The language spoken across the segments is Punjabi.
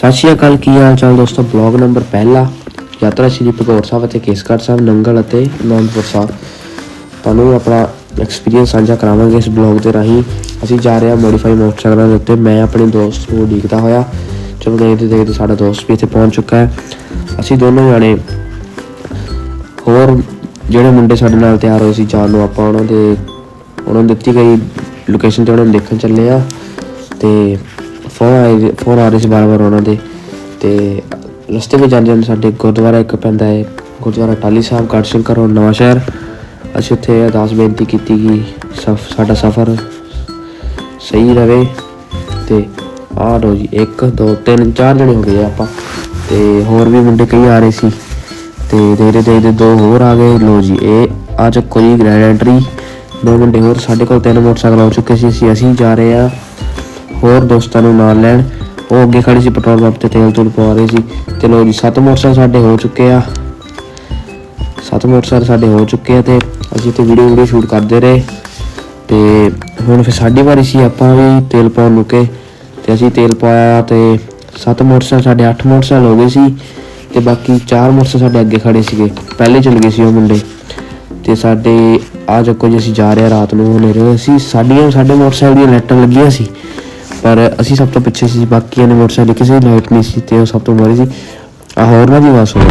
ਸਤਿ ਸ਼੍ਰੀ ਅਕਾਲ, ਕੀ ਹਾਲ ਚਾਲ ਦੋਸਤੋ? ਬਲੌਗ ਨੰਬਰ ਪਹਿਲਾ, ਯਾਤਰਾ ਸ਼੍ਰੀ ਭਗੌਰ ਸਾਹਿਬ ਅਤੇ ਕੇਸਗੜ੍ਹ ਸਾਹਿਬ, ਨੰਗਲ ਅਤੇ ਅਨੰਦਪੁਰ ਸਾਹਿਬ। ਤੁਹਾਨੂੰ ਆਪਣਾ ਐਕਸਪੀਰੀਅੰਸ ਸਾਂਝਾ ਕਰਾਵਾਂਗੇ ਇਸ ਬਲੌਗ ਦੇ ਰਾਹੀਂ। ਅਸੀਂ ਜਾ ਰਹੇ ਹਾਂ ਮੋਡੀਫਾਈ ਮੋਟਰਸਾਈਕਲਾਂ ਦੇ ਉੱਤੇ। ਮੈਂ ਆਪਣੇ ਦੋਸਤ ਨੂੰ ਉਡੀਕਦਾ ਹੋਇਆ। ਚਲੋ ਦੇਖਦੇ ਦੇਖਦੇ ਸਾਡਾ ਦੋਸਤ ਵੀ ਇੱਥੇ ਪਹੁੰਚ ਚੁੱਕਾ ਹੈ। ਅਸੀਂ ਦੋਨੋਂ ਜਾਣੇ ਹੋਰ ਜਿਹੜੇ ਮੁੰਡੇ ਸਾਡੇ ਨਾਲ ਤਿਆਰ ਹੋਏ ਸੀ ਜਾਣ ਨੂੰ, ਆਪਾਂ ਉਹਨਾਂ ਦੇ, ਉਹਨਾਂ ਨੂੰ ਦਿੱਤੀ ਗਈ ਲੋਕੇਸ਼ਨ ਤੇ ਉਹਨਾਂ ਨੂੰ ਦੇਖਣ ਚੱਲੇ ਆ ਤੇ ਫੋਨ ਆਏ ਫੋਨ ਆ ਰਹੇ ਸੀ ਬਾਰ ਬਾਰ ਉਹਨਾਂ ਦੇ। ਤੇ ਰਸਤੇ ਵਿੱਚ ਜਾਂਦੇ ਜਾਂਦੇ ਸਾਡੇ ਗੁਰਦੁਆਰਾ ਇੱਕ ਪੈਂਦਾ ਹੈ। ਗੁਰਦੁਆਰਾ ਟਾਲੀ ਸਾਹਿਬ ਗੜ੍ਹ ਸ਼ੰਕਰ ਔਰ ਨਵਾਂ ਸ਼ਹਿਰ। ਅਸੀਂ ਉੱਥੇ ਅਰਦਾਸ ਬੇਨਤੀ ਕੀਤੀ ਕਿ ਸਫ ਸਾਡਾ ਸਫ਼ਰ ਸਹੀ ਰਹੇ। ਤੇ ਆ ਲੋ ਜੀ 1 2 3 4 ਜਣੇ ਹੋ ਗਏ ਆ ਆਪਾਂ। ਤੇ ਹੋਰ ਵੀ ਮੁੰਡੇ ਕਈ ਆ ਰਹੇ ਸੀ। ਤੇ ਦੇਖਦੇ ਦੇਖਦੇ ਦੋ ਹੋਰ ਆ ਗਏ। ਲੋ ਜੀ, ਇਹ ਆ ਚੱਕੋ ਜੀ ਗ੍ਰੈਂਡ ਐਂਟਰੀ। ਦੋ ਮੁੰਡੇ ਹੋਰ ਸਾਡੇ ਕੋਲ ਤਿੰਨ ਮੋਟਰਸਾਈਕਲ ਆ ਚੁੱਕੇ ਸੀ। ਅਸੀਂ ਅਸੀਂ ਜਾ ਰਹੇ ਆ। ਹੋਰ ਦੋਸਤਾਂ ਨੂੰ ਨਾਲ ਲੈਣ। ਉਹ ਅੱਗੇ ਖੜੀ ਸੀ ਪੈਟਰੋਲ ਪੰਪ ਤੇ ਤੇਲ ਤੂਲ ਪਵਾ ਰਹੇ ਸੀ ਤੇ ਲੋ ਜੀ, ਸੱਤ ਮੋਟਰਸਾਈਕਲ ਸਾਡੇ ਹੋ ਚੁੱਕੇ ਆ। ਸੱਤ ਮੋਟਰਸਾਈਕਲ ਸਾਡੇ ਹੋ ਚੁੱਕੇ ਆ ਤੇ ਅਸੀਂ ਤੇ ਵੀਡੀਓ ਵੀਡੀਓ ਸ਼ੂਟ ਕਰਦੇ ਰਹੇ। ਤੇ ਹੁਣ ਫਿਰ ਸਾਡੀ ਵਾਰੀ ਸੀ ਆਪਾਂ ਵੀ ਤੇਲ ਪਾਉਣ ਲੁਕੇ ਤੇ ਅਸੀਂ ਤੇਲ ਪਾਇਆ ਤੇ ਸੱਤ ਮੋਟਰਸਾਈਕਲ ਸਾਡੇ ਅੱਠ ਮੋਟਰਸਾਈਕਲ ਹੋ ਗਏ ਸੀ ਤੇ ਬਾਕੀ ਚਾਰ ਮੋਟਰਸਾਈਕਲ ਸਾਡੇ ਅੱਗੇ ਖੜੇ ਸੀਗੇ। ਪਹਿਲੇ ਚਲ ਗਏ ਸੀ ਉਹ ਮੁੰਡੇ। ਤੇ ਸਾਡੇ ਆ ਚੱਕੋ ਜੀ, ਅਸੀਂ ਜਾ ਰਹੇ ਹਾਂ ਰਾਤ ਨੂੰ ਹਨੇਰੇ ਸੀ। ਸਾਡੀਆਂ, ਸਾਡੇ ਮੋਟਰਸਾਈਕਲ ਦੀਆਂ ਲਾਈਟਾਂ ਲੱਗੀਆਂ ਸੀ। ਪਰ ਅਸੀਂ ਸਭ ਤੋਂ ਪਿੱਛੇ ਸੀ, ਬਾਕੀਆਂ ਨੇ ਮੋਟਰਸਾਈਕਲ ਕਿਸੇ ਦੀ ਲਾਈਟ ਨਹੀਂ ਸੀ ਤੇ ਉਹ ਸਭ ਤੋਂ ਮਾਰੀ ਸੀ। ਆ ਹੋਰ ਨਾ ਦੀ ਆਵਾਜ਼ ਹੋ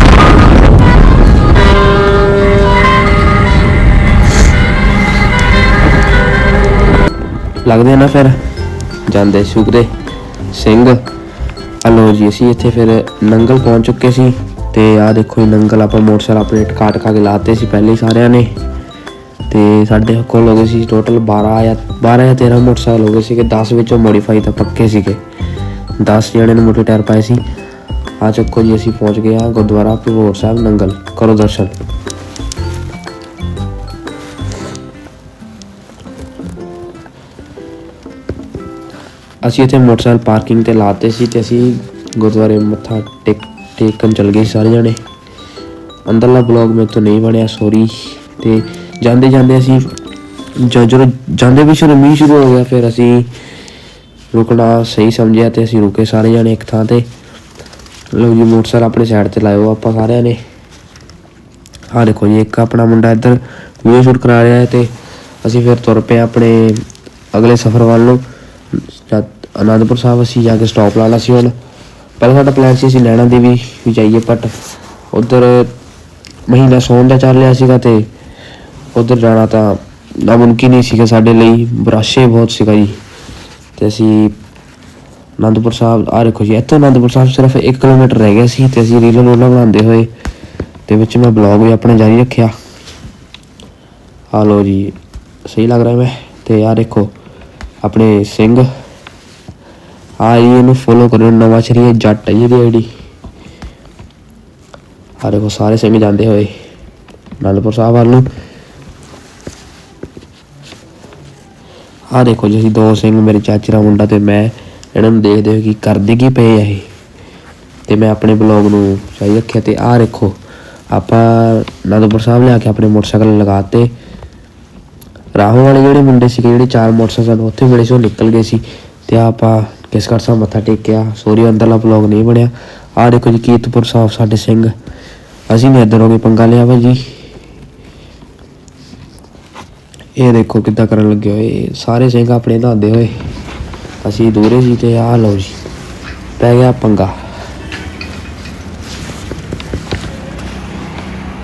ਲੱਗਦੇ ਨਾ ਫਿਰ, ਜਾਂਦੇ ਸੁਖਦੇ ਸਿੰਘ। ਹਲੋ ਜੀ, ਅਸੀਂ ਇੱਥੇ ਫਿਰ ਨੰਗਲ ਪਹੁੰਚ ਚੁੱਕੇ ਸੀ ਤੇ ਆਹ ਦੇਖੋ ਜੀ, ਨੰਗਲ ਆਪਾਂ ਮੋਟਰਸਾਈਕਲ ਆਪਣੇ ਟਕਾ ਟਕਾ ਕੇ ਲਾਤੇ ਸੀ, ਪਹਿਲੇ ਸਾਰਿਆਂ ਨੇ। ਤੇ ਸਾਡੇ ਕੋਲ ਹੋ ਗਏ ਸੀ ਟੋਟਲ 12 ਜਾਂ 12 ਜਾਂ 13 ਮੋਟਰਸਾਈਕਲ ਹੋ ਗਏ ਸੀਗੇ। 10 ਵਿੱਚੋਂ ਮੋਡੀਫਾਈ ਤਾਂ ਪੱਕੇ ਸੀਗੇ। 10 ਜਣੇ ਨੇ ਮੋਟੇ ਟਾਇਰ ਪਾਏ ਸੀ। ਆ ਚੱਕੋ ਜੀ, ਅਸੀਂ ਪਹੁੰਚ ਗਏ ਆ ਗੁਰਦੁਆਰਾ ਭਗੌਰ ਸਾਹਿਬ ਨੰਗਲ। ਕਰੋ ਦਰਸ਼ਨ। ਅਸੀਂ ਇੱਥੇ ਮੋਟਰਸਾਈਕਲ ਪਾਰਕਿੰਗ ਤੇ ਲਾਤੇ ਸੀ ਤੇ ਅਸੀਂ ਗੁਰਦੁਆਰੇ ਮੱਥਾ ਟੇਕ, ਟੇਕਣ ਚਲ ਗਏ ਸੀ ਸਾਰੇ ਜਣੇ। ਅੰਦਰਲਾ ਬਲੌਗ ਮੇਰੇ ਤੋਂ ਨਹੀਂ ਬਣਿਆ ਸੌਰੀ ਤੇ ਜਾਂਦੇ ਜਾਂਦੇ ਅਸੀਂ ਜ- ਜਦੋਂ ਜਾਂਦੇ ਵੀ ਸ਼ੁਰੂ ਮੀਂਹ ਸ਼ੁਰੂ ਹੋ ਗਿਆ, ਫਿਰ ਅਸੀਂ ਰੁਕਣਾ ਸਹੀ ਸਮਝਿਆ ਤੇ ਅਸੀਂ ਰੁਕੇ ਸਾਰੇ ਜਾਣੇ ਇੱਕ ਥਾਂ ਤੇ। ਲਓ ਜੀ, ਮੋਟਰਸਾਈਕਲ ਆਪਣੇ ਸਾਈਡ ਤੇ ਲਾਇਓ ਆਪਾਂ ਸਾਰਿਆਂ ਨੇ। ਆਹ ਦੇਖੋ ਜੀ, ਇੱਕ ਆਪਣਾ ਮੁੰਡਾ ਇੱਧਰ ਵੀਡੀਓ ਸ਼ੂਟ ਕਰਾ ਰਿਹਾ ਹੈ ਤੇ ਅਸੀਂ ਫਿਰ ਤੁਰ ਪਏ ਆਪਣੇ ਅਗਲੇ ਸਫ਼ਰ ਵੱਲ ਨੂੰ। ਅਨੰਦਪੁਰ ਸਾਹਿਬ ਅਸੀਂ ਜਾ ਕੇ ਸਟਾਪ ਲਾਣਾ ਸੀ ਹੁਣ। ਪਹਿਲਾਂ ਸਾਡਾ ਪਲਾਨ ਸੀ ਅਸੀਂ ਲੈਣਾ ਦੇਵੀ ਵੀ ਜਾਈਏ ਬਟ ਉਧਰ ਮਹੀਨਾ ਸੌਣ ਦਾ ਚੱਲ ਰਿਹਾ ਸੀਗਾ ਤੇ ਉਧਰ ਜਾਣਾ ਤਾਂ ਨਾਮੁਮਕਿਨ ਹੀ ਸੀਗਾ ਸਾਡੇ ਲਈ, ਬਰਾਸ਼ੇ ਬਹੁਤ ਸੀਗਾ ਜੀ। ਤੇ ਅਸੀਂ ਅਨੰਦਪੁਰ ਸਾਹਿਬ ਆ ਦੇਖੋ ਜੀ, ਇੱਥੋਂ ਅਨੰਦਪੁਰ ਸਾਹਿਬ ਸਿਰਫ 1 ਕਿਲੋਮੀਟਰ ਰਹਿ ਗਿਆ ਸੀ ਤੇ ਅਸੀਂ ਰੀਲਾਂ ਰੋਲਾਂ ਬਣਾਉਂਦੇ ਹੋਏ, ਤੇ ਵਿੱਚ ਮੈਂ ਬਲੌਗ ਵੀ ਆਪਣਾ ਜਾਰੀ ਰੱਖਿਆ। ਆ ਲੋ ਜੀ, ਸਹੀ ਲੱਗ ਰਿਹਾ ਮੈਂ। ਤੇ ਆ ਦੇਖੋ, ਆਪਣੇ ਸਿੰਘ। ਆ ਜੀ, ਇਹਨੂੰ ਫੋਲੋ ਕਰੋ ਨਵਾਂ ਸ਼ਰੀਏ ਜੱਟ ਹੈ ਜੀ ਇਹਦੀ ਆਈਡੀ। ਆ ਦੇਖੋ, ਸਾਰੇ ਸਿੰਘ ਜਾਂਦੇ ਹੋਏ, ਅਨੰਦਪੁਰ ਸਾਹਿਬ ਵੱਲ ਨੂੰ। ਆ ਦੇਖੋ ਜੀ, ਅਸੀਂ ਦੋ ਸਿੰਘ, ਮੇਰੇ ਚਾਚੇ ਦਾ ਮੁੰਡਾ ਤੇ ਮੈਂ, ਇਹਨਾਂ ਨੂੰ ਦੇਖਦੇ ਹੋਏ ਕੀ ਕਰਦੇ ਕੀ ਪਏ ਆ ਇਹ। ਤੇ ਮੈਂ ਆਪਣੇ ਬਲੌਗ ਨੂੰ ਚਾਹੀ ਰੱਖਿਆ ਤੇ ਆਹ ਦੇਖੋ, ਆਪਾਂ ਅਨੰਦਪੁਰ ਸਾਹਿਬ ਲਿਆ ਕੇ ਆਪਣੇ ਮੋਟਰਸਾਈਕਲ ਲਗਾਤੇ ਰਾਹੋਂ ਵਾਲੇ ਜਿਹੜੇ ਮੁੰਡੇ ਸੀਗੇ, ਜਿਹੜੇ ਚਾਰ ਮੋਟਰਸਾਈਕਲ ਉੱਥੇ ਮਿਲੇ ਸੀ ਉਹ ਨਿਕਲ ਗਏ ਸੀ। ਤੇ ਆਹ ਆਪਾਂ ਕਿਸਕਰ ਸਾਹਿਬ ਮੱਥਾ ਟੇਕਿਆ, ਸੋਰੀ, ਅੰਦਰਲਾ ਬਲੌਗ ਨਹੀਂ ਬਣਿਆ। ਆਹ ਦੇਖੋ ਜੀ, ਕੀਰਤਪੁਰ ਸਾਹਿਬ ਸਾਡੇ ਸਿੰਘ। ਅਸੀਂ ਨੇ ਇੱਧਰ ਹੋ ਕੇ ਪੰਗਾ ਲਿਆ ਭਾਜੀ ਇਹ ਦੇਖੋ ਕਿੱਦਾਂ ਕਰਨ ਲੱਗੇ ਹੋਏ। ਸਾਰੇ ਸਿੰਘ ਆਪਣੇ ਨਹਾਉਂਦੇ ਹੋਏ। ਅਸੀਂ ਦੂਰੇ ਸੀ ਤੇ ਆਹ ਲਓ ਜੀ, ਪੈ ਗਿਆ ਪੰਗਾ।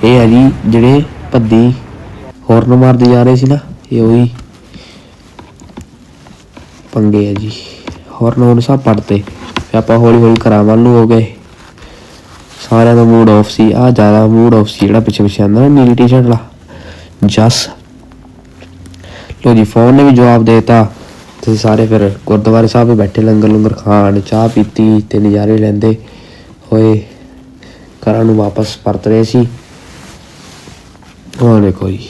ਇਹ ਹੈ ਜੀ ਜਿਹੜੇ ਭੱਦੀ ਹੋਰਨ ਮਾਰਦੇ ਜਾ ਰਹੇ ਸੀ ਨਾ, ਇਹ ਉਹੀ ਪੰਗੇ ਆ ਜੀ। ਹੋਰਨ ਹੁਣ ਸਭ ਪੜਤੇ ਤੇ ਆਪਾਂ ਹੌਲੀ ਹੌਲੀ ਘਰਾਂ ਵੱਲ ਨੂੰ ਹੋ ਗਏ। ਸਾਰਿਆਂ ਦਾ ਮੂਡ ਆਫ ਸੀ। ਆ ਜ਼ਿਆਦਾ ਮੂਡ ਆਫ ਸੀ ਜਿਹੜਾ ਪਿੱਛੇ ਪਿੱਛੇ ਆਂਦਾ ਨਾ, ਨੀਲੀ ਟੀ-ਸ਼ਰਟ ਵਾਲਾ। ਜਸ ਲੋ ਜੀ ਫੋਨ ਨੇ ਵੀ ਜਵਾਬ ਦੇਤਾ। ਤੇ ਸਾਰੇ ਫਿਰ ਗੁਰਦੁਆਰੇ ਸਾਹਿਬ ਬੈਠੇ, ਲੰਗਰ ਲੰਗਰ ਖਾਣ, ਚਾਹ ਪੀਤੀ, ਤੇ ਨਜ਼ਾਰੇ ਲੈਂਦੇ ਹੋਏ ਘਰਾਂ ਨੂੰ ਵਾਪਸ ਪਰਤ ਰਹੇ ਸੀ। ਉਹ ਦੇਖੋ ਜੀ,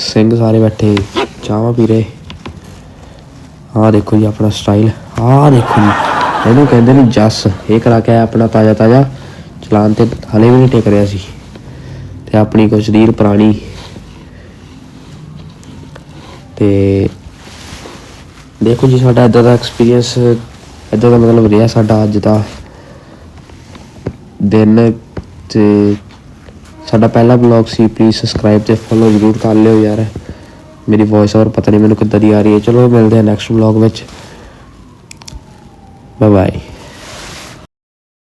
ਸਿੰਘ ਸਾਰੇ ਬੈਠੇ ਚਾਹਾਂ ਪੀ ਰਹੇ। ਆਹ ਦੇਖੋ ਜੀ ਆਪਣਾ ਸਟਾਈਲ, ਆਹ ਦੇਖੋ ਜੀ, ਇਹਨੂੰ ਕਹਿੰਦੇ ਨੇ ਜੱਸ। ਇਹ ਕਰਾ ਕੇ ਆਇਆ ਆਪਣਾ ਤਾਜ਼ਾ ਤਾਜ਼ਾ ਚਲਾਨ ਤੇ ਹਲੇ ਵੀ ਨਹੀਂ ਟਿਕ ਰਿਹਾ ਸੀ। ਤੇ ਆਪਣੀ ਕੋਈ ਸਰੀਰ ਪੁਰਾਣੀ ਤੇ ਦੇਖੋ ਜੀ ਸਾਡਾ ਇਦਾਂ ਦਾ ਐਕਸਪੀਰੀਅੰਸ ਇਦਾਂ ਦਾ ਮਤਲਬ ਰਿਹਾ ਸਾਡਾ ਅੱਜ ਦਾ ਦਿਨ ਤੇ ਸਾਡਾ ਪਹਿਲਾ ਬਲੌਗ ਸੀ ਪਲੀਜ਼ ਸਬਸਕ੍ਰਾਈਬ ਤੇ ਫੋਲੋ ਜ਼ਰੂਰ ਕਰ ਲਿਓ ਯਾਰ। ਮੇਰੀ ਵੌਇਸ ਔਰ ਪਤਾ ਨਹੀਂ ਮੈਨੂੰ ਕਿੱਦਾਂ ਦੀ ਆ ਰਹੀ ਹੈ। ਚਲੋ ਮਿਲਦੇ ਹਾਂ ਨੈਕਸਟ ਬਲੌਗ ਵਿੱਚ। Bye bye